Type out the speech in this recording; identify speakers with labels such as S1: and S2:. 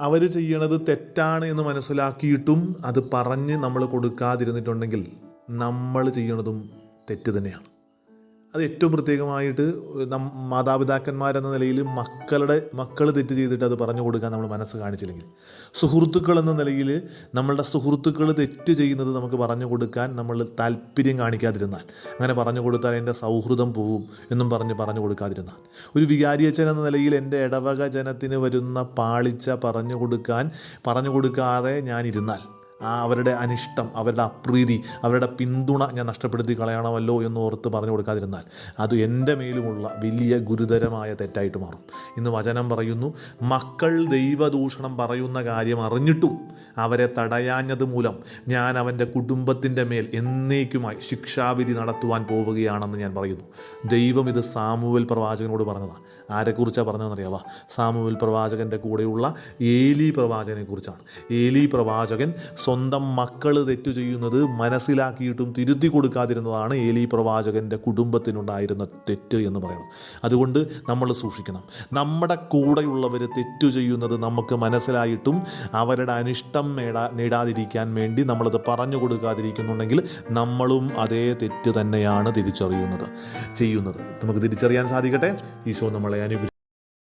S1: അവർ ചെയ്യണത് തെറ്റാണ് എന്ന് മനസ്സിലാക്കിയിട്ടും അത് പറഞ്ഞ് നമ്മൾ കൊടുക്കാതിരുന്നിട്ടുണ്ടെങ്കിൽ നമ്മൾ ചെയ്യണതും തെറ്റ് തന്നെയാണ്. അത് ഏറ്റവും പ്രത്യേകമായിട്ട് മാതാപിതാക്കന്മാരെന്ന നിലയിൽ മക്കളുടെ മക്കൾ തെറ്റ് ചെയ്തിട്ട് അത് പറഞ്ഞു കൊടുക്കാൻ നമ്മൾ മനസ്സ് കാണിച്ചില്ലെങ്കിൽ. സുഹൃത്തുക്കൾ എന്ന നിലയിൽ നമ്മളുടെ സുഹൃത്തുക്കൾ തെറ്റ് ചെയ്യുന്നത് നമുക്ക് പറഞ്ഞു കൊടുക്കാൻ നമ്മൾ താല്പര്യം കാണിക്കാതിരുന്നാൽ അങ്ങനെ പറഞ്ഞു കൊടുത്താൽ എന്റെ സൗഹൃദം പോകും എന്നും പറഞ്ഞ് പറഞ്ഞു കൊടുക്കാതിരുന്നാൽ. ഒരു വികാരിയച്ഛൻ എന്ന നിലയിൽ എന്റെ ഇടവക ജനത്തിന് വരുന്ന പാളിച്ച പറഞ്ഞു കൊടുക്കാൻ പറഞ്ഞു കൊടുക്കാതെ ഞാനിരുന്നാൽ അവരുടെ അനിഷ്ടം അവരുടെ അപ്രീതി അവരുടെ പിന്തുണ ഞാൻ നഷ്ടപ്പെടുത്തി കളയണമല്ലോ എന്ന് ഓർത്ത് പറഞ്ഞു കൊടുക്കാതിരുന്നാൽ അത് എന്റെ മേലുമുള്ള വലിയ ഗുരുതരമായ തെറ്റായിട്ട് മാറും. ഇന്ന് വചനം പറയുന്നു മക്കൾ ദൈവദൂഷണം പറയുന്ന കാര്യം അറിഞ്ഞിട്ടും അവരെ തടയാഞ്ഞത് മൂലം ഞാൻ അവന്റെ കുടുംബത്തിന്റെ മേൽ എന്നേക്കുമായി ശിക്ഷാവിധി നടത്തുവാൻ പോവുകയാണെന്ന് ഞാൻ പറയുന്നു. ദൈവം ഇത് സാമുവൽ പ്രവാചകനോട് പറഞ്ഞതാണ് ആരെക്കുറിച്ചാണ് പറഞ്ഞതെന്നറിയാവാ? സാമൂവൽ പ്രവാചകന്റെ കൂടെയുള്ള ഏലി പ്രവാചകനെക്കുറിച്ചാണ്. ഏലി പ്രവാചകൻ സ്വന്തം മക്കൾ തെറ്റു ചെയ്യുന്നത് മനസ്സിലാക്കിയിട്ടും തിരുത്തി കൊടുക്കാതിരുന്നതാണ് ഏലി പ്രവാചകന്റെ കുടുംബത്തിനുണ്ടായിരുന്ന തെറ്റ് എന്ന് പറയുന്നത്. അതുകൊണ്ട് നമ്മൾ സൂക്ഷിക്കണം. നമ്മുടെ കൂടെയുള്ളവർ തെറ്റു ചെയ്യുന്നത് നമുക്ക് മനസ്സിലായിട്ടും അവരുടെ അനിഷ്ടം നേടാ നേടാതിരിക്കാൻ വേണ്ടി നമ്മളത് പറഞ്ഞു കൊടുക്കാതിരിക്കുന്നുണ്ടെങ്കിൽ നമ്മളും അതേ തെറ്റ് തന്നെയാണ് തിരിച്ചറിയുന്നത് ചെയ്യുന്നത്. നമുക്ക് തിരിച്ചറിയാൻ സാധിക്കട്ടെ? ഈശോ നമ്മളെ അനുഗ്രഹിക്കും